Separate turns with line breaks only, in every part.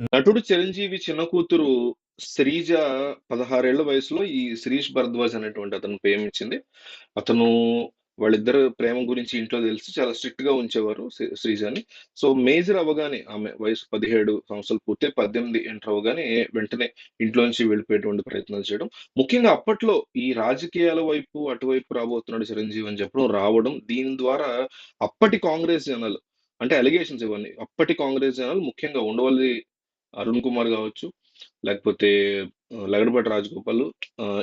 నటుడు చిరంజీవి చిన్న కూతురు శ్రీజ పదహారేళ్ళ వయసులో ఈ శిరీష్ భరద్వాజ్ అనేటువంటి అతను ప్రేమించింది. అతను వాళ్ళిద్దరు ప్రేమ గురించి ఇంట్లో తెలిసి చాలా స్ట్రిక్ట్గా ఉంచేవారు శ్రీ- శ్రీజని. సో మేజర్ అవగానే ఆమె వయసు పదిహేడు సంవత్సరాలు పూర్తి పద్దెనిమిది ఎంటర్ అవగానే వెంటనే ఇంట్లో నుంచి వెళ్ళిపోయేటువంటి ప్రయత్నాలు చేయడం. ముఖ్యంగా అప్పట్లో ఈ రాజకీయాల వైపు అటువైపు రాబోతున్నాడు చిరంజీవి అని చెప్పడం రావడం దీని ద్వారా అప్పటి కాంగ్రెస్ జనాలు అంటే అలిగేషన్స్ ఇవన్నీ అప్పటి కాంగ్రెస్ జనాలు ముఖ్యంగా ఉండవల్లి అరుణ్ కుమార్ కావచ్చు లేకపోతే లగడపాటి రాజగోపాల్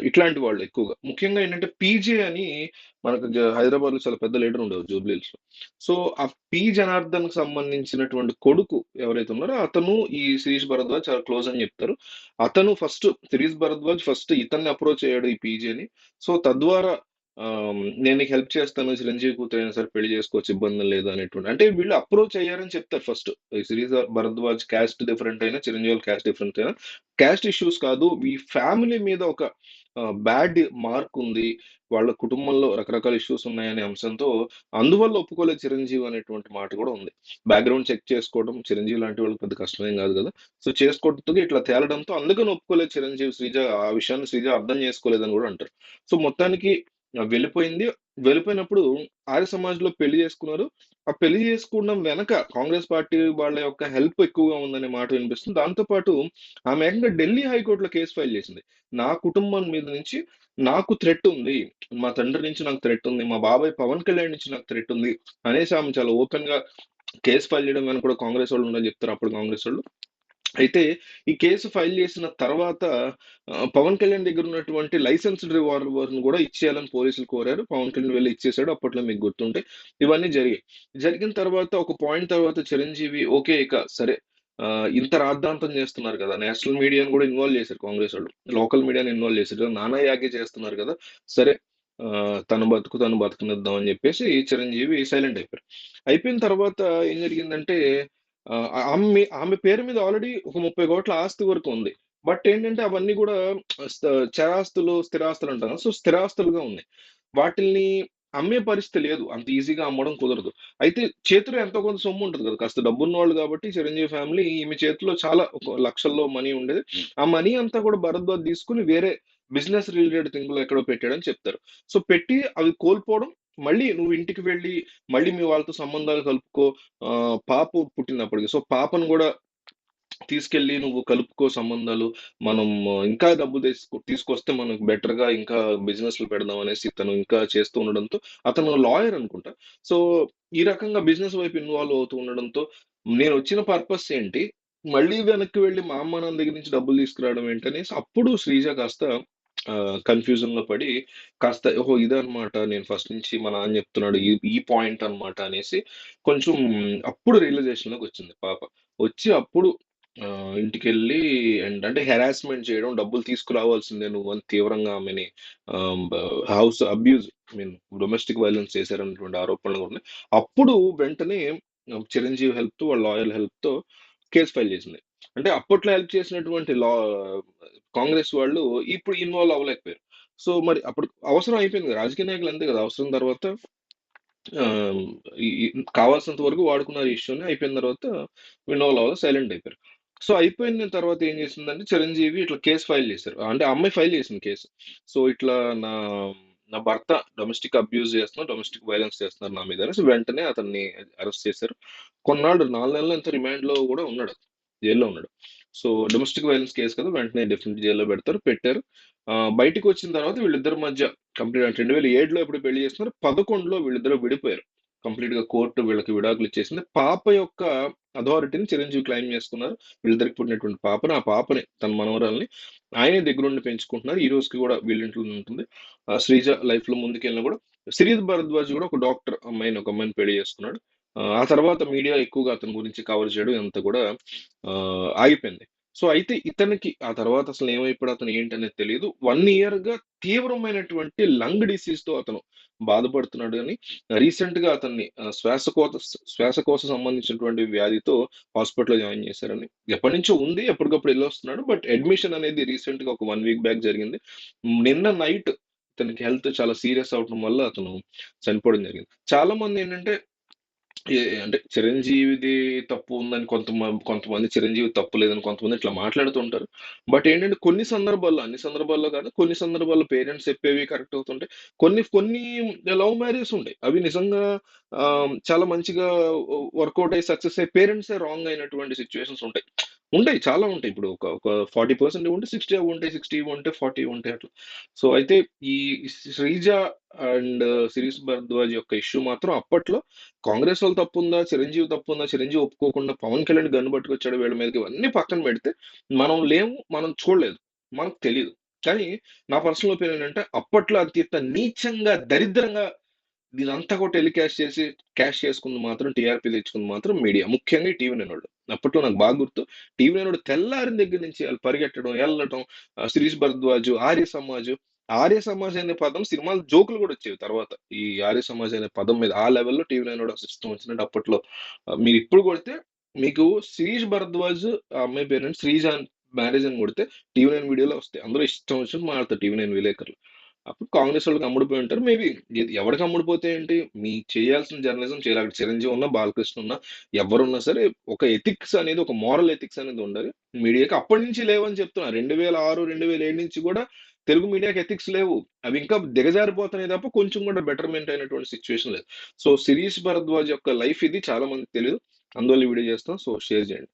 ఇట్లాంటి వాళ్ళు ఎక్కువగా. ముఖ్యంగా ఏంటంటే పీజే అని మనకు హైదరాబాద్లో చాలా పెద్ద లీడర్ ఉండేవారు జూబ్లీస్లో సో ఆ పి జనార్దన్కి సంబంధించినటువంటి కొడుకు ఎవరైతే ఉన్నారో అతను ఈ శిరీష్ భరద్వాజ్ చాలా క్లోజ్ అని చెప్తారు. అతను ఫస్ట్ శిరీష్ భరద్వాజ్ ఫస్ట్ ఇతన్ని అప్రోచ్ అయ్యాడు ఈ పీజేని. సో తద్వారా నేను నీకు హెల్ప్ చేస్తాను చిరంజీవి కూతురు అయినా సరే పెళ్ళి చేసుకోవచ్చు ఇబ్బంది లేదు అనేటువంటి. అంటే వీళ్ళు అప్రోచ్ అయ్యారని చెప్తారు first. Shirish Bharadwaj caste different అయినా చిరంజీవి క్యాస్ట్ డిఫరెంట్ అయినా. క్యాస్ట్ ఇష్యూస్ కాదు ఈ ఫ్యామిలీ మీద ఒక బ్యాడ్ మార్క్ ఉంది. వాళ్ళ కుటుంబంలో రకరకాల ఇష్యూస్ ఉన్నాయనే అంశంతో అందువల్ల ఒప్పుకోలేదు చిరంజీవి అనేటువంటి మాట కూడా ఉంది. బ్యాక్గ్రౌండ్ చెక్ చేసుకోవడం చిరంజీవి లాంటి వాళ్ళకి పెద్ద కష్టమేం కాదు కదా. సో చేసుకోవడంతో ఇట్లా తేలడంతో అందుకని ఒప్పుకోలేదు చిరంజీవి శ్రీజ ఆ విషయాన్ని శ్రీజ అర్థం చేసుకోలేదని కూడా అంటారు. సో మొత్తానికి వెళ్ళిపోయింది. వెళ్ళిపోయినప్పుడు ఆర్య సమాజ్లో పెళ్ళి చేసుకున్నారు. ఆ పెళ్ళి చేసుకోవడం వెనక కాంగ్రెస్ పార్టీ వాళ్ళ యొక్క హెల్ప్ ఎక్కువగా ఉందనే మాట వినిపిస్తుంది. దాంతో పాటు ఆమె ఏకంగా ఢిల్లీ హైకోర్టులో కేసు ఫైల్ చేసింది. నా కుటుంబం మీద నుంచి నాకు థ్రెట్ ఉంది. మా తండ్రి నుంచి నాకు థ్రెట్ ఉంది. మా బాబాయ్ పవన్ కళ్యాణ్ నుంచి నాకు థ్రెట్ ఉంది అనేసి ఆమె చాలా ఓపెన్గా కేసు ఫైల్ చేయడం వెనక కూడా కాంగ్రెస్ వాళ్ళు ఉండాలి చెప్తారు. అప్పుడు కాంగ్రెస్ వాళ్ళు అయితే ఈ కేసు ఫైల్ చేసిన తర్వాత పవన్ కళ్యాణ్ దగ్గర ఉన్నటువంటి లైసెన్స్డ్ రివాల్వర్ను కూడా ఇచ్చేయాలని పోలీసులు కోరారు. పవన్ కళ్యాణ్ వెళ్ళి ఇచ్చేసాడు అప్పట్లో మీకు గుర్తుంటే ఇవన్నీ జరిగాయి. జరిగిన తర్వాత ఒక పాయింట్ తర్వాత చిరంజీవి ఓకే ఇక సరే ఇంత రాద్ధాంతం చేస్తున్నారు కదా నేషనల్ మీడియాని కూడా ఇన్వాల్వ్ చేశారు కాంగ్రెస్ వాళ్ళు. లోకల్ మీడియాని ఇన్వాల్వ్ చేశారు నానా యాగే చేస్తున్నారు కదా సరే తన బతుకు తను బతుకునిద్దాం అని చెప్పేసి చిరంజీవి సైలెంట్ అయిపోయారు. అయిపోయిన తర్వాత ఏం జరిగిందంటే ఆమె ఆమె పేరు మీద ఆల్రెడీ ఒక ముప్పై కోట్ల ఆస్తి వరకు ఉంది. బట్ ఏంటంటే అవన్నీ కూడా చరాస్తులు స్థిరాస్తులు అంటారు. సో స్థిరాస్తులుగా ఉన్నాయి వాటిల్ని అమ్మే పరిస్థితి లేదు. అంత ఈజీగా అమ్మడం కుదరదు. అయితే చేతిలో ఎంతో కొంత సొమ్ము ఉంటుంది కదా. కాస్త డబ్బున్న వాళ్ళు కాబట్టి చిరంజీవి ఫ్యామిలీ ఈమె చేతిలో చాలా ఒక లక్షల్లో మనీ ఉండేది. ఆ మనీ అంతా కూడా భరద్వాజ్ తీసుకుని వేరే బిజినెస్ రిలేటెడ్ థింగ్లో ఎక్కడో పెట్టాడని చెప్తారు. సో పెట్టి అవి కోల్పోవడం మళ్ళీ నువ్వు ఇంటికి వెళ్ళి మళ్ళీ మీ వాళ్ళతో సంబంధాలు కలుపుకో పాప పుట్టినప్పటికి. సో పాపను కూడా తీసుకెళ్ళి నువ్వు కలుపుకో సంబంధాలు మనం ఇంకా డబ్బు తీసుకు తీసుకొస్తే మనకు బెటర్గా ఇంకా బిజినెస్లో పెడదాం అనేసి తను ఇంకా చేస్తూ ఉండడంతో అతను లాయర్ అనుకుంటా. సో ఈ రకంగా బిజినెస్ వైపు ఇన్వాల్వ్ అవుతూ ఉండడంతో నేను వచ్చిన పర్పస్ ఏంటి? మళ్ళీ వెనక్కి వెళ్ళి మా అమ్మ నాన్న దగ్గర నుంచి డబ్బులు తీసుకురావడం ఏంటనేసి అప్పుడు శ్రీజ కాస్త కన్ఫ్యూజన్లో పడి కాస్త ఓహో ఇదన్నమాట నేను ఫస్ట్ నుంచి మా నాన్న చెప్తున్నాడు ఈ ఈ పాయింట్ అన్నమాట అనేసి కొంచెం అప్పుడు రియలైజేషన్లోకి వచ్చింది పాప. వచ్చి అప్పుడు ఆ, ఇంటికి వెళ్ళి అండ్ అంటే హెరాస్మెంట్ చేయడం డబ్బులు తీసుకురావాల్సిందే నువ్వు అని తీవ్రంగా ఆమెని house abuse mean domestic violence చేశారన్నటువంటి ఆరోపణలు కూడా ఉన్నాయి. అప్పుడు వెంటనే చిరంజీవి హెల్ప్తో వాళ్ళ లాయర్ హెల్ప్తో కేసు ఫైల్ చేసింది. అంటే అప్పట్లో హెల్ప్ చేసినటువంటి లా కాంగ్రెస్ వాళ్ళు ఇప్పుడు ఇన్వాల్వ్ అవ్వలేకపోయారు. సో మరి అప్పుడు అవసరం అయిపోయింది రాజకీయ నాయకులు అంతే కదా అవసరం తర్వాత ఆ, కావాల్సినంత వరకు వాడుకున్నారు ఇష్యూని అయిపోయిన తర్వాత ఇన్వాల్వ్ అవ్వాలి సైలెంట్ అయిపోయారు. సో అయిపోయిన తర్వాత ఏం చేసిందంటే చిరంజీవి ఇట్లా కేసు ఫైల్ చేశారు. అంటే అమ్మాయి ఫైల్ చేసింది కేసు. సో ఇట్లా నా నా భర్త డొమెస్టిక్ అబ్యూజ్ చేస్తున్నారు డొమెస్టిక్ వైలెన్స్ చేస్తున్నారు నా మీద అనేసి వెంటనే అతన్ని అరెస్ట్ చేశారు. కొన్నాళ్ళు నాలుగు నెలలు ఎంత రిమాండ్లో కూడా ఉన్నాడు జైల్లో ఉన్నాడు. సో డొమెస్టిక్ వైలెన్స్ కేసు కదా వెంటనే డిఫరెంట్ జైల్లో పెడతారు పెట్టారు. ఆ, వచ్చిన తర్వాత వీళ్ళిద్దరి మధ్య కంప్లీట్ రెండు వేల ఏడులో ఎప్పుడు పెళ్ళి చేస్తున్నారు పదకొండులో వీళ్ళిద్దరు విడిపోయారు. కంప్లీట్గా కోర్టు వీళ్ళకి విడాకులు ఇచ్చేసింది. పాప యొక్క అథారిటీని చిరంజీవి క్లెయిమ్ చేసుకున్నారు వీళ్ళిద్దరికి పుట్టినటువంటి పాపని ఆ పాపని తన మనవరాల్ని ఆయనే దగ్గరుండి పెంచుకుంటున్నారు. ఈ రోజుకి కూడా వీళ్ళింట్లో ఉంటుంది. ఆ శ్రీజ లైఫ్లో ముందుకెళ్ళినా కూడా సిరీజ్ భరద్వాజ్ కూడా ఒక డాక్టర్ అమ్మాయిని ఒక అమ్మాయిని పెళ్ళి చేసుకున్నాడు. ఆ తర్వాత మీడియా ఎక్కువగా అతని గురించి కవర్ చేయడం అంత కూడా ఆగిపోయింది. సో అయితే ఇతనికి ఆ తర్వాత అసలు ఏమైపోయాడు అతను ఏంటనేది తెలియదు వన్ ఇయర్గా తీవ్రమైనటువంటి లంగ్ డిసీజ్తో అతను బాధపడుతున్నాడు అని రీసెంట్గా అతన్ని శ్వాసకోశ శ్వాసకోశ సంబంధించినటువంటి వ్యాధితో హాస్పిటల్ జాయిన్ చేశారని. ఎప్పటి నుంచో ఉంది ఎప్పటికప్పుడు వెళ్ళి వస్తున్నాడు బట్ అడ్మిషన్ అనేది రీసెంట్గా ఒక వన్ వీక్ బ్యాక్ జరిగింది. నిన్న నైట్ ఇతనికి హెల్త్ చాలా సీరియస్ అవడం వల్ల అతను చనిపోవడం జరిగింది. చాలా మంది ఏంటంటే ఏ అంటే చిరంజీవిది తప్పు ఉందని కొంతమంది కొంతమంది చిరంజీవి తప్పు లేదని కొంతమంది ఇట్లా మాట్లాడుతుంటారు బట్ ఏంటంటే కొన్ని సందర్భాల్లో అన్ని సందర్భాల్లో కాదు కొన్ని సందర్భాల్లో పేరెంట్స్ చెప్పేవి కరెక్ట్ అవుతుంటాయి. కొన్ని కొన్ని లవ్ మ్యారేజ్ ఉంటాయి అవి నిజంగా ఆ, చాలా మంచిగా వర్కౌట్ అయ్యి సక్సెస్ అయ్యి పేరెంట్స్ రాంగ్ అయినటువంటి సిచ్యువేషన్స్ ఉంటాయి. ఉంటాయి చాలా ఉంటాయి. ఇప్పుడు ఒక ఒక ఫార్టీ పర్సెంట్ ఉంటే సిక్స్టీ ఉంటాయి సిక్స్టీ ఉంటే ఫార్టీ ఉంటాయి అట్లా. సో అయితే ఈ శ్రీజ అండ్ సిరీస్ భరద్వాజ్ యొక్క ఇష్యూ మాత్రం అప్పట్లో కాంగ్రెస్ వాళ్ళు తప్పు ఉందా చిరంజీవి తప్పు ఉందా చిరంజీవి ఒప్పుకోకుండా పవన్ కళ్యాణ్ గన్ను పట్టుకొచ్చాడు వీళ్ళ మీదకి ఇవన్నీ పక్కన పెడితే మనం లేము మనం చూడలేదు మనకు తెలియదు కానీ నా పర్సనల్ ఒపీనియన్ ఏంటంటే అప్పట్లో అత్యంత నీచంగా దరిద్రంగా దీనంతా కూడా టెలికాస్ట్ చేసి క్యాష్ చేసుకుంది మాత్రం టీఆర్పీ తెచ్చుకుంది మాత్రం మీడియా. ముఖ్యంగా టీవీ నైనోడు అప్పట్లో నాకు బాగా గుర్తు. టీవీ నేనోడు తెల్లారిన దగ్గర నుంచి వాళ్ళు పరిగెట్టడం వెళ్ళటం శ్రీష్ భరద్వాజు భరద్వాజ్ ఆర్య సమాజ్. ఆర్య సమాజ్ అనే పదం సినిమాలు జోకులు కూడా వచ్చేవి తర్వాత. ఈ ఆర్య సమాజ్ అనే పదం మీద ఆ లెవెల్లో టీవీ నైనోడు సిస్టమ్ వచ్చినట్టు అప్పట్లో మీరు ఇప్పుడు కొడితే మీకు శ్రీష్ భరద్వాజ్ ఆ అమ్మాయి పేరెంట్ శ్రీజాన్ మ్యారేజ్ అని కొడితే టీవీ నైన్ వీడియోలో వస్తాయి. అందరూ ఇష్టం వచ్చినట్టు మాట్లాడతారు టీవీ నైన్ విలేకరులు. అప్పుడు కాంగ్రెస్ వాళ్ళకి అమ్ముడిపోయి ఉంటారు. మేబీ ఎవరికి అమ్ముడిపోతే ఏంటి? మీ చేయాల్సిన జర్నలిజం చేయాలి. అక్కడ చిరంజీవి ఉన్నా బాలకృష్ణ ఉన్నా ఎవరున్నా సరే ఒక ఎథిక్స్ అనేది ఒక మోరల్ ఎథిక్స్ అనేది ఉండాలి. మీడియాకి అప్పటి నుంచి లేవని చెప్తున్నా. రెండు వేల ఆరు రెండు వేల ఏడు నుంచి కూడా తెలుగు మీడియాకి ఎథిక్స్ లేవు. అవి ఇంకా దిగజారిపోతున్నాయి తప్ప కొంచెం కూడా బెటర్మెంట్ అయినటువంటి సిచ్యువేషన్ లేదు. సో శిరీష్ భరద్వాజ్ యొక్క లైఫ్ ఇది. చాలా మంది తెలియదు అందువల్ల వీడియో చేస్తాం. సో షేర్ చేయండి.